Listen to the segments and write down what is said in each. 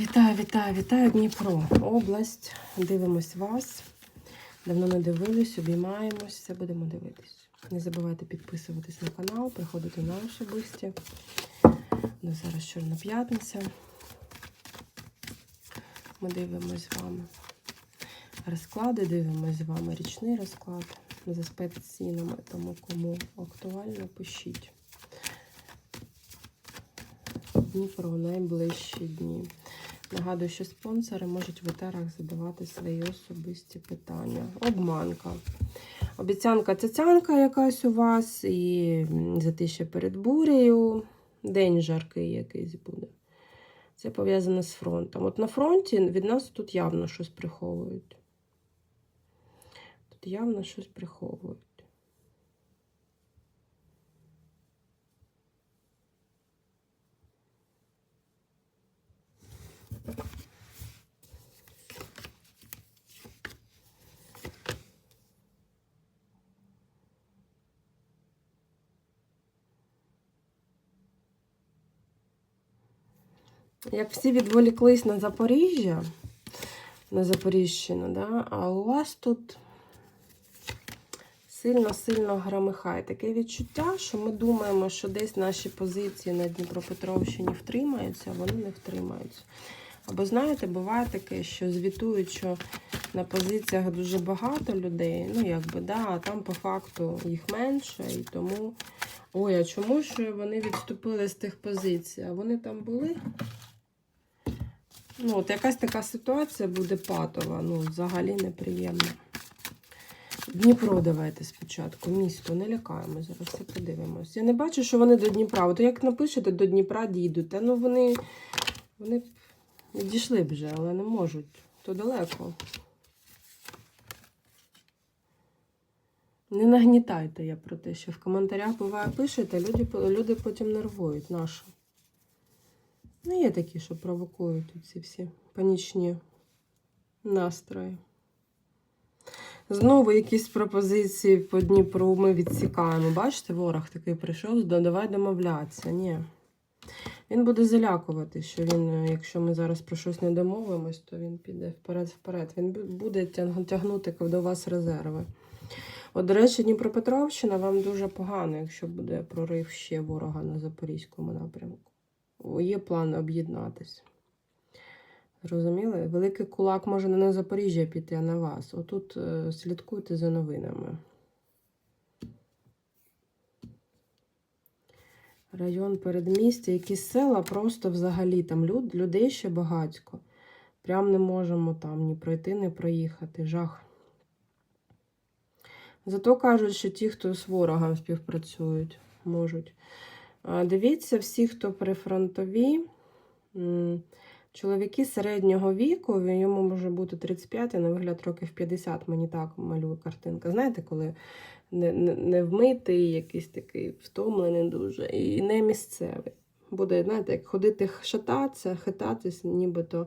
Вітаю, вітаю, вітаю Дніпро. Область. Дивимось вас. Давно не дивились, обіймаємось, все будемо дивитись. Не забувайте підписуватись на канал, приходити на особисті. Ну, зараз Чорна п'ятниця. Ми дивимось з вами розклади, дивимось з вами річний розклад за спеццінами, тому кому актуально, пишіть. Дніпро найближчі дні. Нагадую, що спонсори можуть в етерах задавати свої особисті питання. Обманка. Обіцянка цяцянка якась у вас, і затище перед бурею. День жаркий якийсь буде. Це пов'язано з фронтом. От на фронті від нас тут явно щось приховують. Тут явно щось приховують. Як всі відволіклись на Запоріжжя, на Запоріжщину, да? а у вас тут сильно-сильно громихає. Таке відчуття, що ми думаємо, що десь наші позиції на Дніпропетровщині втримаються, а вони не втримаються. Або знаєте, буває таке, що звітують, що на позиціях дуже багато людей, ну якби, да, а там по факту їх менше, і тому. Ой, а чому ж вони відступили з тих позицій? А вони там були? Ну, от якась така ситуація буде патова, ну, взагалі неприємна. Дніпро давайте спочатку. Місто, не лякаємо, зараз все подивимось. Я не бачу, що вони до Дніпра. От як напишете, до Дніпра дійдуть. Та ну вони, вони дійшли б вже, але не можуть. То далеко. Не нагнітайте я про те, що в коментарях буває пишете, люди, люди потім нервують нашу. Ну, є такі, що провокують ці всі панічні настрої. Знову якісь пропозиції по Дніпру ми відсікаємо. Бачите, ворог такий прийшов, давай домовлятися. Ні. Він буде залякувати, що він, якщо ми зараз про щось не домовимось, то він піде вперед-вперед. Він буде тягнути до вас резерви. От, до речі, Дніпропетровщина вам дуже погано, якщо буде прорив ще ворога на Запорізькому напрямку. Є план об'єднатися. Зрозуміли? Великий кулак може не на Запоріжжя піти, а на вас. Отут е, слідкуйте за новинами. Район передмістя, якісь села просто взагалі там люд, людей ще багатько. Прям не можемо там ні пройти, ні проїхати. Жах. Зато кажуть, що ті, хто з ворогом співпрацюють, можуть. Дивіться, всі, хто прифронтові, чоловіки середнього віку, йому може бути 35, а на вигляд років 50, мені так малює картинка. Знаєте, коли не, вмитий, якийсь такий втомлений дуже, і не місцевий. Буде, знаєте, як ходити шататися, хитатися, нібито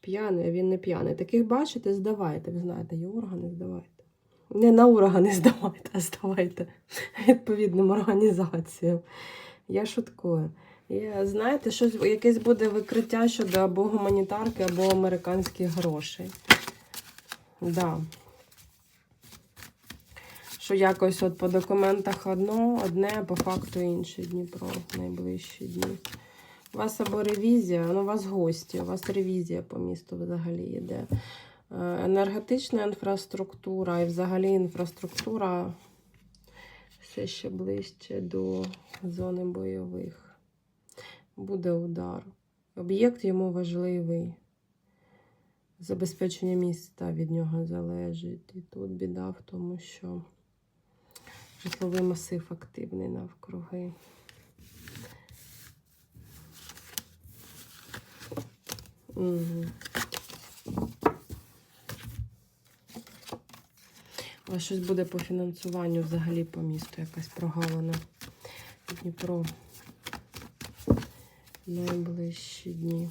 п'яний, а він не п'яний. Таких бачите, здавайте. Ви знаєте, є органи, здавайте. Не на органи здавайте, а здавайте відповідним організаціям. Я шуткую. Я, знаєте, щось, якесь буде викриття щодо або гуманітарки, або американських грошей. Да. Що якось от по документах одно, одне, а по факту інше Дніпро найближчі дні. У вас або ревізія, ну у вас гості, у вас ревізія по місту взагалі йде. Е, енергетична інфраструктура і взагалі інфраструктура все ще ближче до зони бойових. Буде удар. Об'єкт йому важливий. Забезпечення міста від нього залежить. І тут біда в тому, що житловий масив активний навкруги. Угу. У щось буде по фінансуванню взагалі по місту, якась прогалина. Дніпро. Найближчі дні.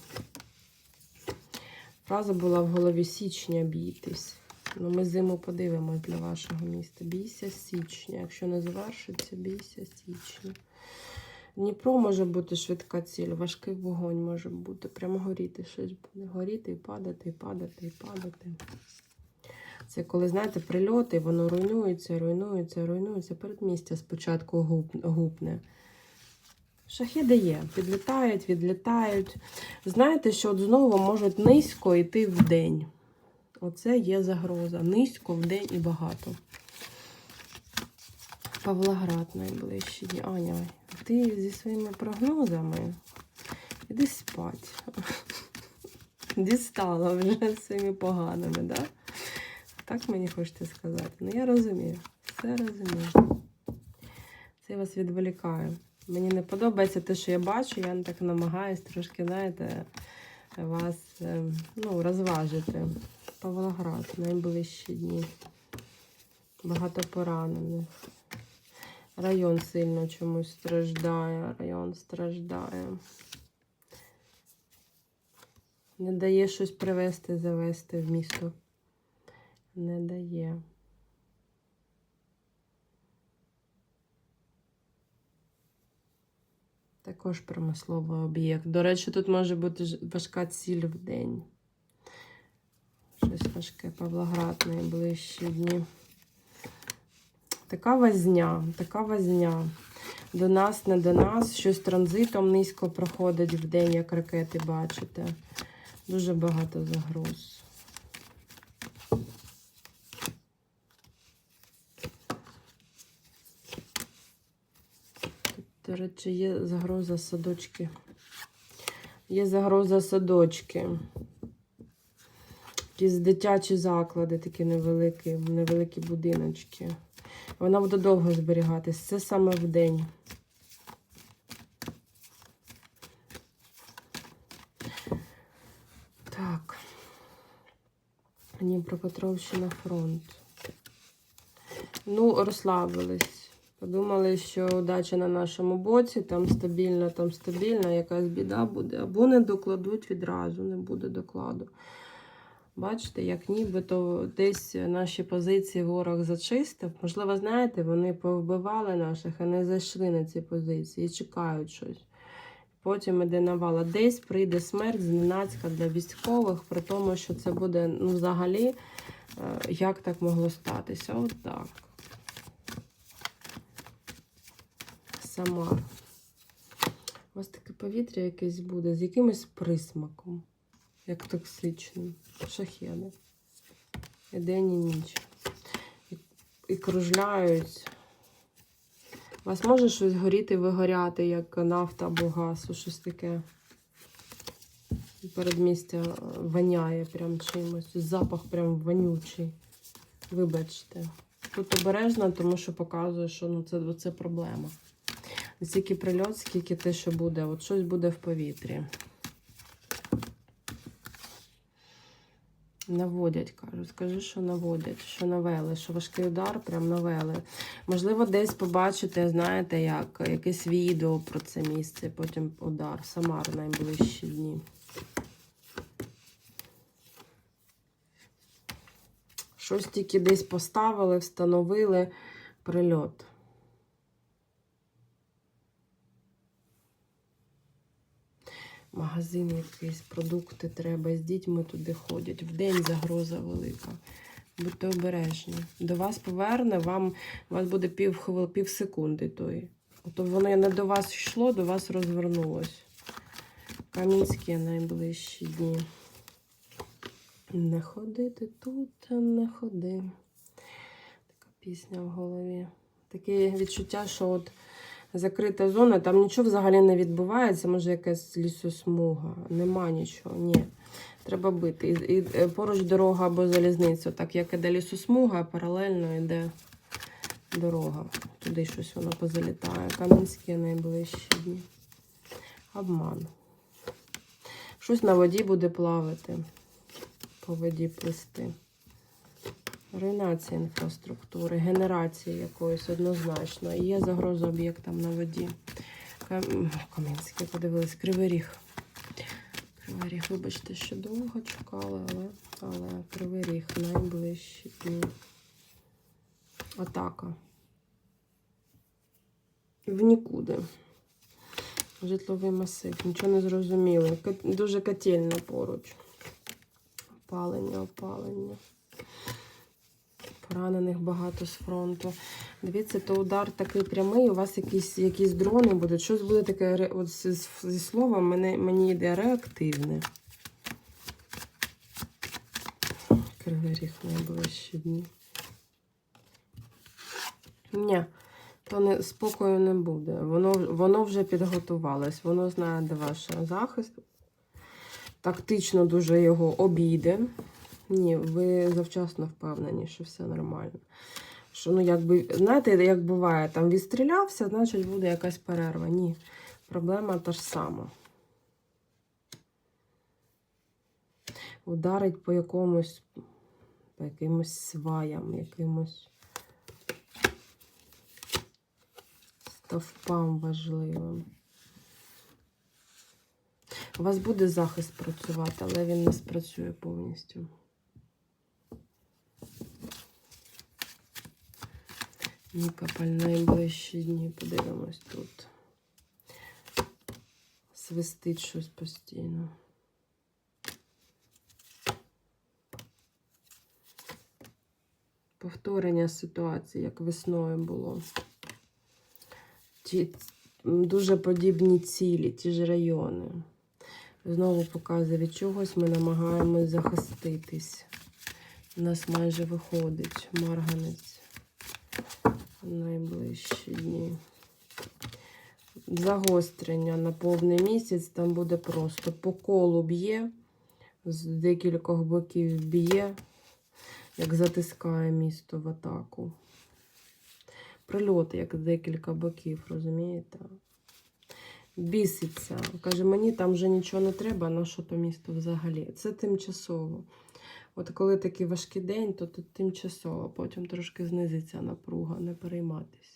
Фраза була в голові січня бійтесь. Ну, ми зиму подивимось для вашого міста. Бійся січня. Якщо не завершиться, бійся січня. Дніпро може бути швидка ціль, важкий вогонь може бути. Прямо горіти щось буде. Горіти і падати, і падати, і падати. Це коли, знаєте, прильоти, воно руйнується, руйнується, руйнується. Передмістя спочатку гуп- гупне. Шахіди є, підлітають, відлітають. Знаєте, що от знову можуть низько йти в день. Оце є загроза. Низько в день і багато. Павлоград найближчі дні. Аня, ти зі своїми прогнозами іди спать. Дістала вже своїми поганими, да? Так мені хочете сказати. Ну я розумію. Все розумію. Це я вас відволікаю. Мені не подобається те, що я бачу, я так намагаюсь трошки, знаєте, вас е, ну, розважити. Павлоград, найближчі дні. Багато поранених. Район сильно чомусь страждає. Район страждає. Не дає щось привезти, завести в місто. Не дає. Також промисловий об'єкт. До речі, тут може бути важка ціль в день. Щось важке, Павлоград найближчі дні. Така возня, така возня. До нас, не до нас. Щось транзитом низько проходить в день, як ракети, бачите. Дуже багато загроз. Тут, до речі, є загроза садочки. Є загроза садочки. Якісь дитячі заклади, такі невеликі, невеликі будиночки. Вона буде довго зберігатись. Це саме в день. Так. Дніпропетровщина фронт. Ну, розслабились. Подумали, що удача на нашому боці, там стабільно, там стабільно, якась біда буде. Або не докладуть відразу, не буде докладу. Бачите, як нібито десь наші позиції ворог зачистив. Можливо, знаєте, вони повбивали наших, а не зайшли на ці позиції і чекають щось. Потім іде навала. Десь прийде смерть зненацька для військових, при тому, що це буде ну, взагалі, е, як так могло статися? От так. Сама. Вас таке повітря якесь буде з якимось присмаком, як токсичним. Шахеди. І день і ніч. І, і кружляють. У вас може щось горіти, вигоряти, як нафта або газ, щось таке. Передмістя е, воняє прям чимось. Запах прям вонючий. Вибачте. Тут обережно, тому що показує, що ну, це, це проблема. Не стільки прильот, скільки те, що буде. От щось буде в повітрі. Наводять, кажуть. Скажи, що наводять, що навели, що важкий удар прям навели. Можливо, десь побачите, знаєте, як якесь відео про це місце, потім удар. Самар найближчі дні. Щось тільки десь поставили, встановили прильот. Магазин якийсь, продукти треба. З дітьми туди ходять. Вдень загроза велика. Будьте обережні. До вас поверне, вам, у вас буде пів, пів секунди той. Ото воно не до вас йшло, до вас розвернулось. Камінські найближчі дні. Не ходити тут, не ходи. Така пісня в голові. Таке відчуття, що от закрита зона, там нічого взагалі не відбувається, може якась лісосмуга. Нема нічого. Ні. Треба бити. І, і е, поруч дорога або залізниця. Так як іде лісосмуга, а паралельно йде дорога. Туди щось воно позалітає. Кам'янські найближчі дні. Обман. Щось на воді буде плавати. По воді плисти. Руйнація інфраструктури, генерація якоїсь однозначно. І є загроза об'єктам на воді. Кам... Кам'янське подивились, Кривий Ріг. Кривий Ріг, вибачте, що довго чекали, але, але Кривий Ріг найближчі дні. Атака. В нікуди. Житловий масив. Нічого не зрозуміло. Дуже котельно поруч. Опалення, опалення. Поранених багато з фронту. Дивіться, то удар такий прямий, у вас якісь, якісь дрони будуть. Щось буде таке, от зі, слова мені, мені йде реактивне. Кривий ріг найближчі дні. Ні, то не, спокою не буде. Воно, воно вже підготувалось, воно знає, де ваш захист. Тактично дуже його обійде. Ні, ви завчасно впевнені, що все нормально. Що, ну, якби, знаєте, як буває, там відстрілявся, значить буде якась перерва. Ні, проблема та ж сама. Ударить по якомусь, по якимось сваям, якимось стовпам важливим. У вас буде захист працювати, але він не спрацює повністю. Нікополь найближчі дні, подивимось тут. Свистить щось постійно. Повторення ситуації, як весною було. Ті, дуже подібні цілі, ті ж райони. Знову показує, від чогось ми намагаємось захиститись. У нас майже виходить марганець найближчі дні. Загострення на повний місяць там буде просто по колу б'є, з декількох боків б'є, як затискає місто в атаку. Прильоти, як з декілька боків, розумієте? Біситься. Каже, мені там вже нічого не треба, на що то місто взагалі. Це тимчасово. От коли такий важкий день, то тут тимчасово, потім трошки знизиться напруга, не перейматись.